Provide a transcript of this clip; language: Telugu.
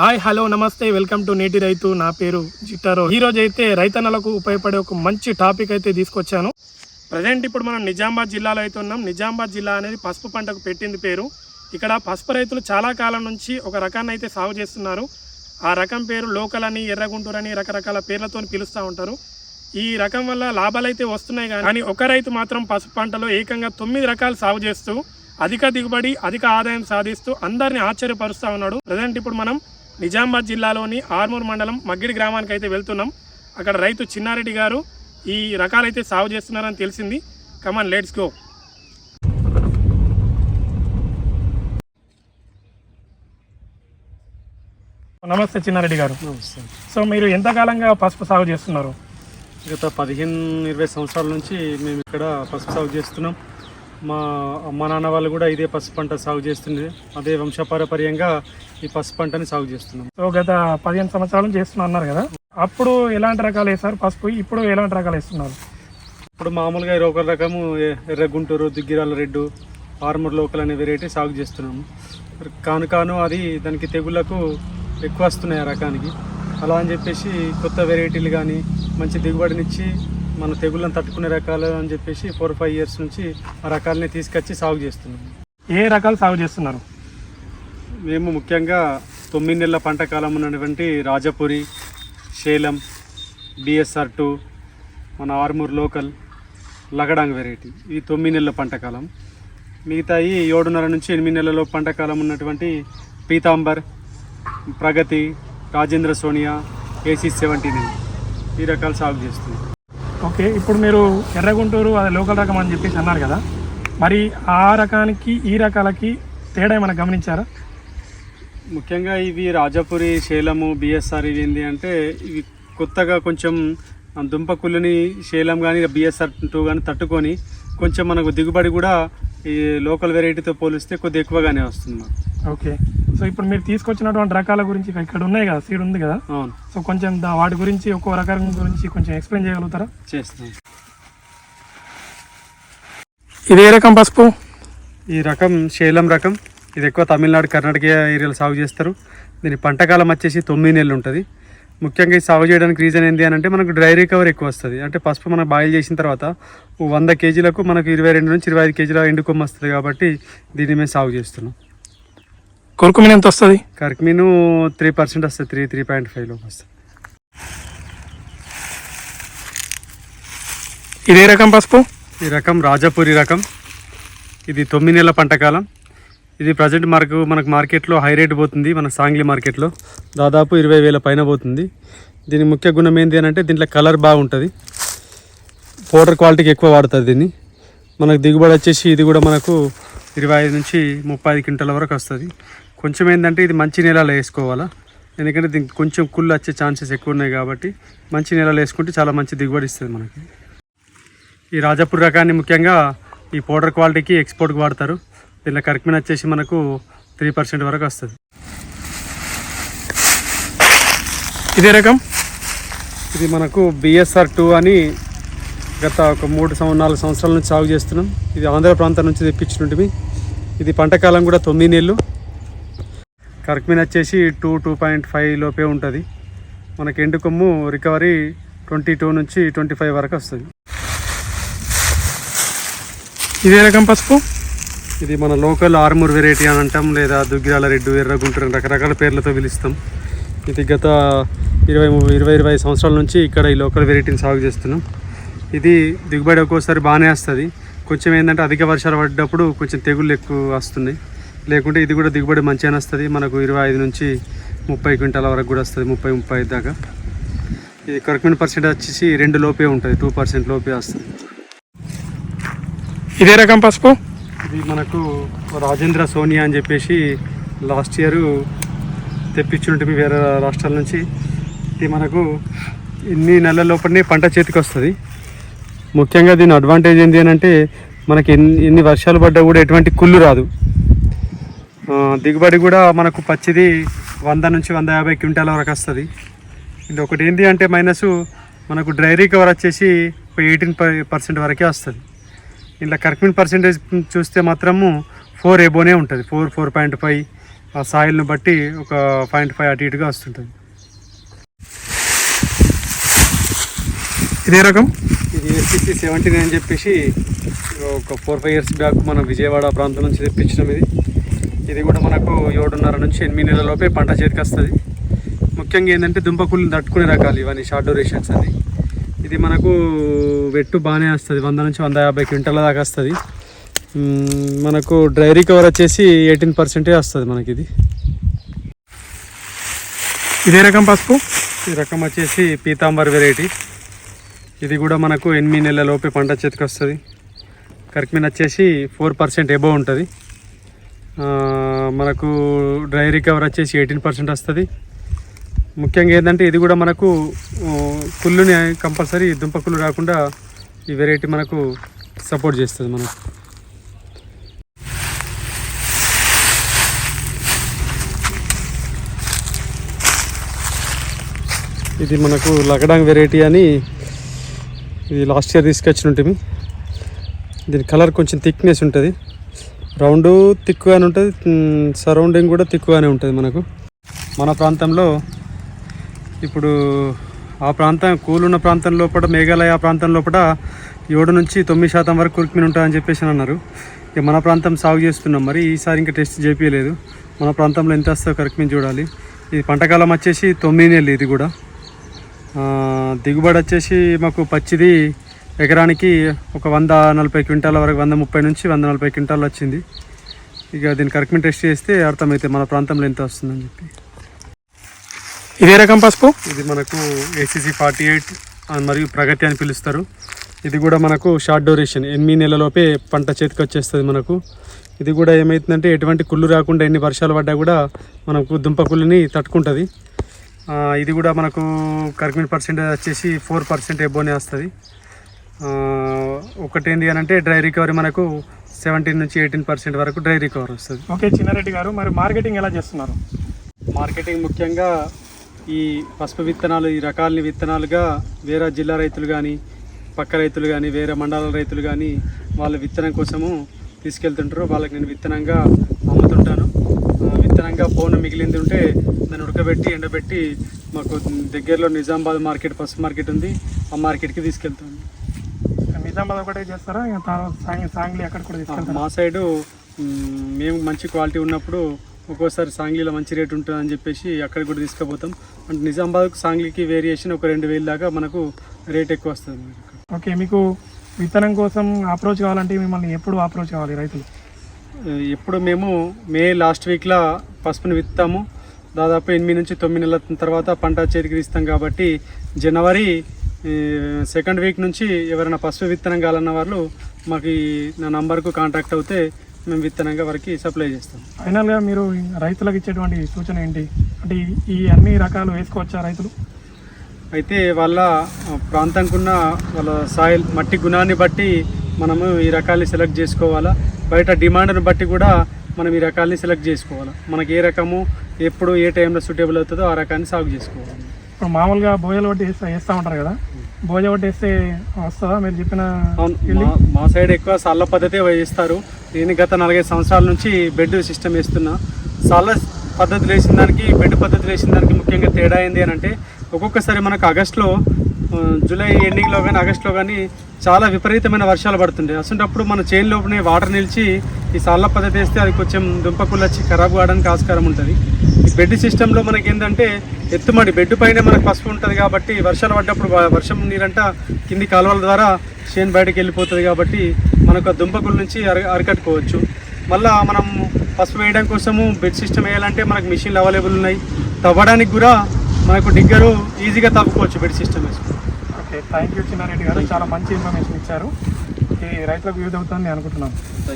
హాయ్ హలో నమస్తే వెల్కమ్ టు నేటి రైతు. నా పేరు జిట్టారో. ఈ రోజు అయితే రైతన్నలకు ఉపయోగపడే ఒక మంచి టాపిక్ అయితే తీసుకొచ్చాను. ప్రజెంట్ ఇప్పుడు మనం నిజామాబాద్ జిల్లాలో అయితే ఉన్నాం. నిజామాబాద్ జిల్లా అనేది పసుపు పంటకు పెట్టింది పేరు. ఇక్కడ పసుపు రైతులు చాలా కాలం నుంచి ఒక రకాన్ని అయితే సాగు చేస్తున్నారు. ఆ రకం పేరు లోకల్ అని ఎర్రగుంటూరు అని రకరకాల పేర్లతో పిలుస్తూ ఉంటారు. ఈ రకం వల్ల లాభాలు అయితే వస్తున్నాయి కానీ కానీ ఒక రైతు మాత్రం పసుపు పంటలో ఏకంగా తొమ్మిది రకాలు సాగు చేస్తూ అధిక దిగుబడి అధిక ఆదాయం సాధిస్తూ అందరిని ఆశ్చర్యపరుస్తూ ఉన్నాడు. ప్రజెంట్ ఇప్పుడు మనం నిజామాబాద్ జిల్లాలోని ఆర్మూర్ మండలం మగ్గిడి గ్రామానికి అయితే వెళ్తున్నాం. అక్కడ రైతు చిన్నారెడ్డి గారు ఈ రకాలైతే సాగు చేస్తున్నారని తెలిసింది. కమాన్ లెట్స్ గో నమస్తే చిన్నారెడ్డి గారు. సో మీరు ఎంతకాలంగా పసుపు సాగు చేస్తున్నారు? గత పదిహేను ఇరవై సంవత్సరాల నుంచి మేము ఇక్కడ పసుపు సాగు చేస్తున్నాం. మా అమ్మ నాన్న వాళ్ళు కూడా ఇదే పసుపు పంట సాగు చేస్తుంది అదే వంశపారపర్యంగా ఈ పసుపు పంటని సాగు చేస్తున్నాం. సో గత పదిహేను సంవత్సరాలు చేస్తున్నా అన్నారు కదా. అప్పుడు ఎలాంటి రకాలు వేస్తారు పసుపు? ఇప్పుడు ఎలాంటి రకాలు వేస్తున్నారు? ఇప్పుడు మామూలుగా ఈ ఒక రకము ఎర్ర గుంటూరు దిగ్గిరాల రెడ్డు ఆర్మూర్ లోకల్ అనే వెరైటీ సాగు చేస్తున్నాము. కాను కాను అది దానికి తెగుళ్ళకు ఎక్కువ వస్తున్నాయి ఆ రకానికి. అలా అని చెప్పేసి కొత్త వెరైటీలు కానీ మంచి దిగుబడినిచ్చి మన తెగుళ్ళను తట్టుకునే రకాలు అని చెప్పేసి ఫోర్ ఫైవ్ ఇయర్స్ నుంచి ఆ రకాలని తీసుకొచ్చి సాగు చేస్తున్నాము ఏ రకాలు సాగు చేస్తున్నారు? మేము ముఖ్యంగా తొమ్మిది నెలల పంట కాలం ఉన్నటువంటి రాజపురి శేలం బిఎస్ఆర్ టూ మన ఆర్మూర్ లోకల్ లగడాంగ్ వెరైటీ ఈ తొమ్మిది నెలల పంట కాలం. మిగతాయి ఏడున్నర నుంచి ఎనిమిది నెలల పంట కాలం ఉన్నటువంటి పీతాంబర్ ప్రగతి రాజేంద్ర సోనియా ఏసీ సెవెంటీన్ ఈ రకాలు సాగు చేస్తుంది ఓకే ఇప్పుడు మీరు ఎర్రగుంటూరు అది లోకల్ రకం అని చెప్పేసి అన్నారు కదా. మరి ఆ రకానికి ఈ రకాలకి తేడా ఏమైనా గమనించారా? ముఖ్యంగా ఇవి రాజాపురి శేలము బిఎస్ఆర్ ఇవి ఏంటి అంటే ఇవి కొత్తగా కొంచెం దుంపకుళ్ళని శేలం కానీ బిఎస్ఆర్ టూ కానీ తట్టుకొని కొంచెం మనకు దిగుబడి కూడా ఈ లోకల్ వెరైటీతో పోలిస్తే కొద్దిగా ఎక్కువగానే వస్తుంది ఓకే. సో ఇప్పుడు మీరు తీసుకొచ్చినటువంటి రకాల గురించి ఇక ఇక్కడ ఉన్నాయి కదా సీడ్ ఉంది కదా. అవును. సో కొంచెం దా- వాటి గురించి ఒక్కో రకం గురించి కొంచెం ఎక్స్ప్లెయిన్ చేయగలుగుతారా? చేస్తాం. ఇది ఏ రకం పసుపు? ఈ రకం శేలం రకం. ఇది ఎక్కువ తమిళనాడు కర్ణాటక ఏరియాలో సాగు చేస్తారు. దీని పంటకాలం వచ్చేసి తొమ్మిది నెలలు ఉంటుంది. ముఖ్యంగా ఈ సాగు చేయడానికి రీజన్ ఏంటి అని అంటే మనకు డ్రై రికవర్ ఎక్కువ వస్తుంది. అంటే పసుపు మనం బాయిల్ చేసిన తర్వాత ఓ వంద కేజీలకు మనకు ఇరవై రెండు నుంచి ఇరవై ఐదు కేజీల ఎండుకొమ్మ వస్తుంది కాబట్టి దీన్ని మేము సాగు చేస్తున్నాం. కొరుకుమిన్ ఎంత వస్తుంది? కర్క్మీను త్రీ పర్సెంట్ వస్తుంది త్రీ త్రీ పాయింట్ ఫైవ్లో వస్తుంది. ఇది ఏ రకం పసుపు? ఈ రకం రాజాపూరి రకం. ఇది తొమ్మిది నెలల పంటకాలం ఇది ప్రజెంట్ మనకు మనకు మార్కెట్లో హై రేట్ పోతుంది మన సాంగ్లీ మార్కెట్లో. దాదాపు ఇరవై వేల పైన పోతుంది. దీని ముఖ్య గుణం ఏంటి అని అంటే దీంట్లో కలర్ బాగుంటుంది. పౌడర్ క్వాలిటీకి ఎక్కువ వాడుతుంది దీన్ని. మనకు దిగుబడి వచ్చేసి ఇది కూడా మనకు ఇరవై ఐదు నుంచి ముప్పై ఐదు క్వింటల వరకు వస్తుంది. కొంచెం ఏంటంటే ఇది మంచి నేలలో వేసుకోవాలా? ఎందుకంటే దీనికి కొంచెం కుళ్ళు వచ్చే ఛాన్సెస్ ఎక్కువ ఉన్నాయి కాబట్టి మంచి నేలలో వేసుకుంటే చాలా మంచి దిగుబడి ఇస్తుంది మనకి. ఈ రాజాపూర్ రకాన్ని ముఖ్యంగా ఈ పౌడర్ క్వాలిటీకి ఎక్స్పోర్ట్కి వాడతారు. దీనిలో కర్క్మిన్ వచ్చేసి మనకు త్రీ పర్సెంట్ వరకు వస్తుంది. ఇదే రకం. ఇది మనకు బిఎస్ఆర్ టూ అని గత ఒక మూడు సంవ నాలుగు సంవత్సరాల నుంచి సాగు చేస్తున్నాం. ఇది ఆంధ్ర ప్రాంతం నుంచి తెప్పించినవి ఇది పంటకాలం కూడా తొమ్మిది నెలలు. కర్క్మిన్ వచ్చేసి టూ టూ పాయింట్ ఫైవ్ లోపే ఉంటుంది. మనకి ఎండు కొమ్ము రికవరీ ట్వంటీ టూ నుంచి ట్వంటీ ఫైవ్ వరకు వస్తుంది. ఇదే రకం పసుపు? ఇది మన లోకల్ ఆర్మూర్ వెరైటీ అని అంటాం లేదా దుగ్గిరాల రెడ్డు ఎర్ర గుంటూరు రకరకాల పేర్లతో పిలుస్తాం. ఇది గత ఇరవై ఇరవై ఇరవై సంవత్సరాల నుంచి ఇక్కడ ఈ లోకల్ వెరైటీని సాగు చేస్తున్నాం. ఇది దిగుబడి ఒక్కోసారి బాగానే వస్తుంది. కొంచెం ఏంటంటే అధిక వర్షాలు పడ్డప్పుడు కొంచెం తెగుళ్ళు ఎక్కువ వస్తున్నాయి. లేకుంటే ఇది కూడా దిగుబడి మంచిగానే వస్తుంది. మనకు ఇరవై ఐదు నుంచి ముప్పై క్వింటాల వరకు కూడా వస్తుంది ముప్పై ముప్పై ఐదు దాకా. ఇది కరెక్ట్ పర్సెంట్ వచ్చేసి రెండు లోపే ఉంటుంది టూ పర్సెంట్ లోపే వస్తుంది. ఇదే రకం పసుపు? ఇది మనకు రాజేంద్ర సోనియా అని చెప్పేసి లాస్ట్ ఇయర్ తెప్పించుంటే వేరే రాష్ట్రాల నుంచి. ఇది మనకు ఇన్ని నెలల లోపలనే పంట చేతికి వస్తుంది. ముఖ్యంగా దీని అడ్వాంటేజ్ ఏంటి అని అంటే మనకి ఎన్ని ఎన్ని వర్షాలు పడ్డా కూడా ఎటువంటి కుళ్ళు రాదు. దిగుబడి కూడా మనకు పచ్చిది వంద నుంచి వంద యాభై క్వింటాల వరకు వస్తుంది. ఇది ఒకటి ఏంటి అంటే మైనస్ మనకు డ్రైరీ కవర్ వచ్చేసి ఎయిటీన్ పర్సెంట్ వరకే వస్తుంది. ఇలా కర్క్మిన్ పర్సెంటేజ్ చూస్తే మాత్రము ఫోర్ ఎబోనే ఉంటుంది. ఫోర్ ఫోర్ పాయింట్ ఫైవ్ ఆ సాయిల్ని బట్టి ఒక పాయింట్ ఫైవ్ అటు ఇటుగా వస్తుంటుంది. ఇదే రకం? ఇది ఎస్పీసీ సెవెంటీన్ అని చెప్పేసి ఒక ఫోర్ ఫైవ్ ఇయర్స్ బ్యాక్ మనం విజయవాడ ప్రాంతం నుంచి తెప్పించడం ఇది. ఇది కూడా మనకు ఏడున్నర నుంచి ఎనిమిది నెలల లోపే పంట చేతికి వస్తుంది ముఖ్యంగా ఏంటంటే దుంపకుళ్ళని తట్టుకునే రకాలు ఇవన్నీ షార్ట్ డ్యూరేషన్స్ అని ఇది మనకు వెట్టు బాగానే వస్తుంది వంద నుంచి వంద యాభై క్వింటాల దాకా వస్తుంది. మనకు డ్రై రికవర్ వచ్చేసి ఎయిటీన్ పర్సెంటే వస్తుంది మనకి ఇది. ఇదే రకం పసుపు ఈ రకం వచ్చేసి పీతాంబర్ వెరైటీ ఇది కూడా మనకు ఎనిమిది నెలల లోపే పంట చేతికి వస్తుంది కర్క్మిన్ వచ్చేసి ఫోర్ పర్సెంట్ ఎబో ఉంటుంది. మనకు డ్రై రికవర్ వచ్చేసి ఎయిటీన్ పర్సెంట్ వస్తుంది. ముఖ్యంగా ఏంటంటే ఇది కూడా మనకు కుళ్ళుని కంపల్సరీ దుంప కుళ్ళు రాకుండా ఈ వెరైటీ మనకు సపోర్ట్ చేస్తుంది మనకు. ఇది మనకు లగడాంగ్ వెరైటీ అని ఇది లాస్ట్ ఇయర్ తీసుకొచ్చిన ఉంటుంది దీని కలర్ కొంచెం థిక్నెస్ ఉంటుంది. రౌండ్ తిక్కుగానే ఉంటుంది. సరౌండింగ్ కూడా తిక్కుగానే ఉంటుంది మనకు. మన ప్రాంతంలో ఇప్పుడు ఆ ప్రాంతం కూలున్న ప్రాంతం లోపల మేఘాలయ ఆ ప్రాంతం లోపల ఏడు నుంచి తొమ్మిది శాతం వరకు కురికిమిన్ ఉంటుందని చెప్పేసి అని అన్నారు. ఇక మన ప్రాంతం సాగు చేస్తున్నాం. మరి ఈసారి ఇంకా టెస్ట్ చేపించలేదు మన ప్రాంతంలో ఎంత వస్తుందో కరికిమిని చూడాలి. ఇది పంటకాలం వచ్చేసి తొమ్మిది నెలలు ఇది కూడా. దిగుబడి వచ్చేసి మాకు పచ్చిది ఎకరానికి ఒక వంద నలభై క్వింటాల వరకు వంద ముప్పై నుంచి వంద నలభై క్వింటాలు వచ్చింది. ఇక దీన్ని కరెక్ట్మెంట్ టెస్ట్ చేస్తే అర్థమైతే మన ప్రాంతంలో ఎంత వస్తుందని చెప్పి. ఇదే రకం పసుపు? ఇది మనకు ఏసీసీ ఫార్టీ ఎయిట్ మరియు ప్రగతి అని పిలుస్తారు. ఇది కూడా మనకు షార్ట్ డ్యూరేషన్ ఎనిమిది నెలలోపే పంట చేతికి వచ్చేస్తుంది మనకు. ఇది కూడా ఏమవుతుందంటే ఎటువంటి కుళ్ళు రాకుండా ఎన్ని వర్షాలు పడ్డా కూడా మనకు దుంప కుళ్ళుని తట్టుకుంటుంది. ఇది కూడా మనకు కర్మిన్ పర్సెంటేజ్ వచ్చేసి ఫోర్ పర్సెంట్ ఎబోనే వస్తుంది. ఒకటేంది అని అంటే డ్రై రికవరీ మనకు సెవెంటీన్ నుంచి ఎయిటీన్ పర్సెంట్ వరకు డ్రై రికవరీ వస్తుంది. ఓకే చిన్నారెడ్డి గారు మరి మార్కెటింగ్ ఎలా చేస్తున్నారు? మార్కెటింగ్ ముఖ్యంగా ఈ పసుపు విత్తనాలు ఈ రకాలని విత్తనాలుగా వేరే జిల్లా రైతులు కానీ పక్క రైతులు కానీ వేరే మండలాల రైతులు కానీ వాళ్ళ విత్తనం కోసము తీసుకెళ్తుంటారు. వాళ్ళకి నేను విత్తనంగా అమ్ముతుంటాను. విత్తనంగా పౌన మిగిలింది ఉంటే దాన్ని ఉడకబెట్టి ఎండబెట్టి మాకు దగ్గరలో నిజామాబాద్ మార్కెట్ పసుపు మార్కెట్ ఉంది. ఆ మార్కెట్కి తీసుకెళ్తాను. నిజామాబాద్ ఒకటే చేస్తారా? సాంగ్ సాంగ్లీ అక్కడ కూడా తీసుకెళ్తారా? మా సైడు మేము మంచి క్వాలిటీ ఉన్నప్పుడు ఒక్కోసారి సాంగ్లీలో మంచి రేట్ ఉంటుందని చెప్పేసి అక్కడికి కూడా తీసుకుపోతాం. అంటే నిజామాబాద్ సాంగ్లీకి వేరియేషన్ ఒక రెండు వేలు దాకా మనకు రేట్ ఎక్కువ వస్తుంది. ఓకే మీకు విత్తనం కోసం అప్రోచ్ కావాలంటే మిమ్మల్ని ఎప్పుడు అప్రోచ్ కావాలి రైతులు? ఇప్పుడు మేము మే లాస్ట్ వీక్లో పసుపుని విత్తాము. దాదాపు ఎనిమిది నుంచి తొమ్మిది నెలల తర్వాత పంట చేతికి తీస్తాం కాబట్టి జనవరి సెకండ్ వీక్ నుంచి ఎవరైనా పసుపు విత్తనం కావాలన్న వాళ్ళు మాకు నా నంబర్కు కాంటాక్ట్ అవుతే మేము విత్తనంగా వారికి సప్లై చేస్తాం. ఫైనల్గా మీరు రైతులకు ఇచ్చేటువంటి సూచన ఏంటి? అంటే ఈ- అన్ని రకాలు వేసుకోవచ్చా రైతులు? అయితే వాళ్ళ ప్రాంతంకున్న వాళ్ళ సాయిల్ మట్టి గుణాన్ని బట్టి మనము ఈ రకాల్ని సెలెక్ట్ చేసుకోవాలా? బయట డిమాండ్ని బట్టి కూడా మనం ఈ రకాల్ని సెలెక్ట్ చేసుకోవాలి? మనకి ఏ రకము ఎప్పుడు ఏ టైంలో సూటబుల్ అవుతుందో ఆ రకాన్ని సాగు చేసుకోవాలి. ఇప్పుడు మామూలుగా బోయలు వేస్తా వేస్తూ ఉంటారు కదా? ఒకటి వేస్తే వస్తుందా? మీరు చెప్పిన? మా- సైడ్ ఎక్కువ సాళ్ళ పద్ధతే వేస్తారు నేను గత నలభైదు సంవత్సరాల నుంచి బెడ్ సిస్టమ్ వేస్తున్నా. సాళ్ళ పద్ధతులు వేసిన దానికి బెడ్ పద్ధతులు వేసిన దానికి ముఖ్యంగా తేడా ఏంది అని అంటే ఒక్కొక్కసారి మనకు ఆగస్టులో జూలై ఎండింగ్లో కానీ ఆగస్టులో కానీ చాలా విపరీతమైన వర్షాలు పడుతుండే. అసలు మన చేను లోపలనే వాటర్ నిలిచి ఈ సాళ్ళ పద్ధతి వేస్తే అది కొంచెం దుంపకుళ్ళు వచ్చి ఖరాబ్ కావడానికి ఆస్కారం ఉంటుంది. ఈ బెడ్ సిస్టంలో మనకి ఏంటంటే ఎత్తుమడి బెడ్ పైన మనకు పసుపు ఉంటుంది కాబట్టి వర్షాలు పడ్డప్పుడు వర్షం నీరంట కింది కాలువల ద్వారా చేను బయటకు వెళ్ళిపోతుంది కాబట్టి మనకు ఆ దుంపకుల నుంచి అర అరికట్టుకోవచ్చు. మళ్ళా మనం పసుపు వేయడం కోసము బెడ్ సిస్టమ్ వేయాలంటే మనకు మిషన్లు అవైలబుల్ ఉన్నాయి. తవ్వడానికి కూడా మనకు డిగ్గరు ఈజీగా తవ్వుకోవచ్చు బెడ్ సిస్టమ్ వేసుకుని థ్యాంక్ యూ చిన్నారెడ్డి గారు. చాలా మంచి ఇన్ఫర్మేషన్ ఇచ్చారు. ఈ రైతులకు యూజ్ అవుతుందని నేను అనుకుంటున్నాను.